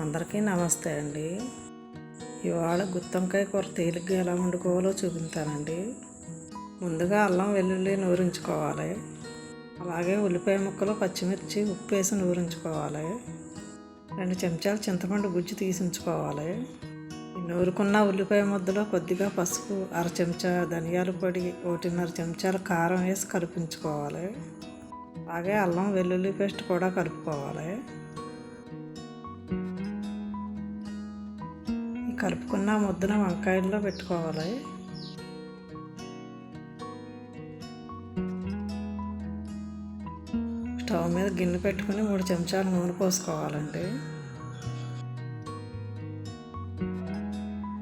అందరికీ నమస్తే అండి. ఇవాళ గుత్తంకాయ కూర తేలిగ్గా ఎలా వండుకోవాలో చూపించానండి. ముందుగా అల్లం వెల్లుల్లి నూరించుకోవాలి. అలాగే ఉల్లిపాయ ముక్కలు పచ్చిమిర్చి ఉప్పు వేసి నూరించుకోవాలి. రెండు చెంచాలు చింతపండు గుజ్జు తీసించుకోవాలి. నూరుకున్న ఉల్లిపాయ ముద్దలో కొద్దిగా పసుపు అర చెంచా ధనియాల పొడి ఒకటిన్నర చెంచాల కారం వేసి కలిపించుకోవాలి అలాగే అల్లం వెల్లుల్లి పేస్ట్ కూడా కలుపుకోవాలి. కలుపుకున్న ముద్దన వంకాయల్లో పెట్టుకోవాలి. స్టవ్ మీద గిన్నె పెట్టుకుని మూడు చెంచాలు నూనె పోసుకోవాలండి.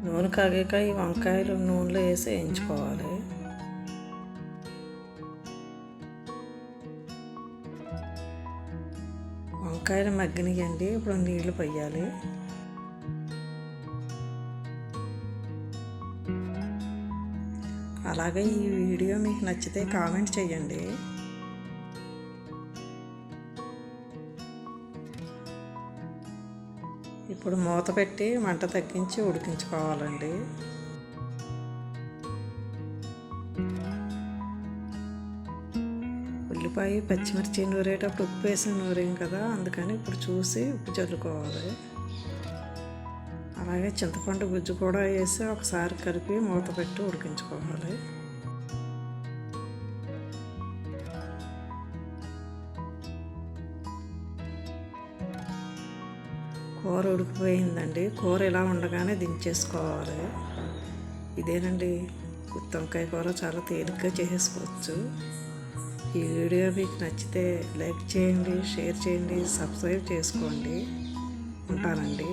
నూనె కాగాక ఈ వంకాయలు నూనెలో వేసి వేయించుకోవాలి. వంకాయలు మగ్గినాయండి. ఇప్పుడు నీళ్ళు పోయాలి. అలాగే ఈ వీడియో మీకు నచ్చితే కామెంట్ చేయండి. ఇప్పుడు మూత పెట్టి మంట తగ్గించి ఉడికించుకోవాలండి. ఉల్లిపాయ పచ్చిమిర్చి నూరేటప్పుడు ఉప్పు వేసి నూరేం కదా అందుకని ఇప్పుడు చూసి ఉప్పు చల్లుకోవాలి అలాగే చింతపండు గుజ్జు కూడా వేసి ఒకసారి కలిపి మూత పెట్టి ఉడికించుకోవాలి. కూర ఉడికిపోయిందండి. కూర ఇలా ఉండగానే దించేసుకోవాలి. ఇదేనండి. గుత్తొంకాయ కూర చాలా తేలిగ్గా చేసేసుకోవచ్చు. ఈ వీడియో మీకు నచ్చితే లైక్ చేయండి షేర్ చేయండి సబ్స్క్రైబ్ చేసుకోండి. ఉంటానండి.